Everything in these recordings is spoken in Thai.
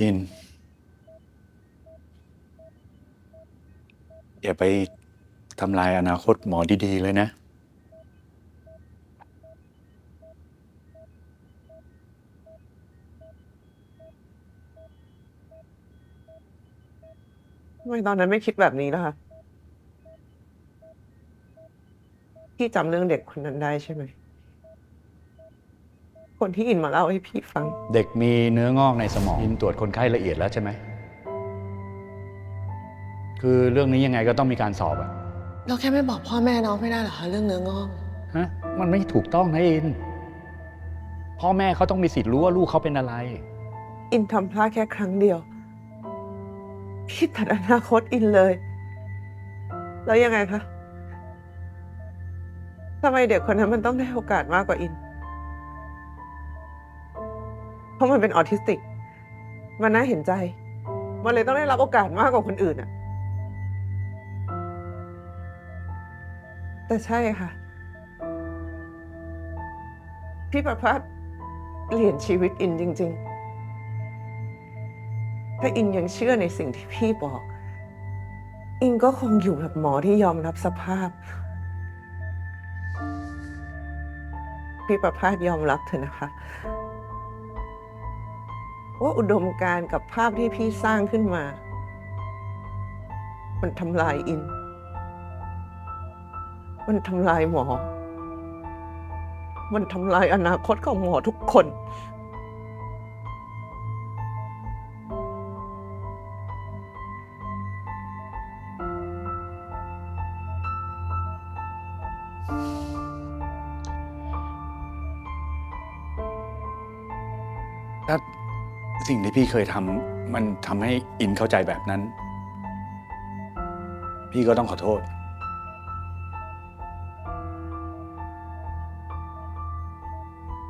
อิน อย่าไปทำลายอนาคตหมอดี ๆ เลยนะ ทำไมตอนนั้นไม่คิดแบบนี้ล่ะคะพี่จำเรื่องเด็กคนนั้นได้ใช่ไหม คนที่อินมาเล่าให้พี่ฟัง เด็กมีเนื้องอกในสมองอินตรวจคนไข้ละเอียดแล้วใช่ไหม คือเรื่องนี้ยังไงก็ต้องมีการสอบอะเราแค่ไม่บอกพ่อแม่น้องไม่ได้เหรอคะเรื่องเนื้องอก ฮะ มันไม่ถูกต้องนะอิน พ่อแม่เขาต้องมีสิทธิ์รู้ว่าลูกเขาเป็นอะไร อินทำพลาดแค่ครั้งเดียว พี่ตัดอนาคตอินเลย แล้วยังไงคะทำไมเด็กคนนั้นมันต้องได้โอกาสมากกว่าอิน เพราะมันเป็นออทิสติก มันน่าเห็นใจ มันเลยต้องได้รับโอกาสมากกว่าคนอื่นอะแต่ใช่ค่ะ พี่ประพัฒน์เปลี่ยนชีวิตอินจริง ๆ ถ้าอินยังเชื่อในสิ่งที่พี่บอก อินก็คงอยู่แบบหมอที่ยอมรับสภาพ พี่ประภาสยอมรับเถอะนะคะ ว่าอุดมการกับภาพที่พี่สร้างขึ้นมา มันทำลายอิน มันทำลายหมอ มันทำลายอนาคตของหมอทุกคนถ้า สิ่งที่พี่เคยทำมันทำให้อินเข้าใจแบบนั้น พี่ก็ต้องขอโทษ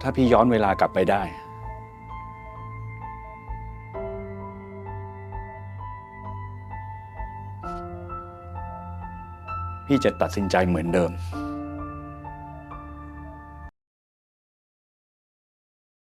ถ้าพี่ย้อนเวลากลับไปได้ พี่จะตัดสินใจเหมือนเดิม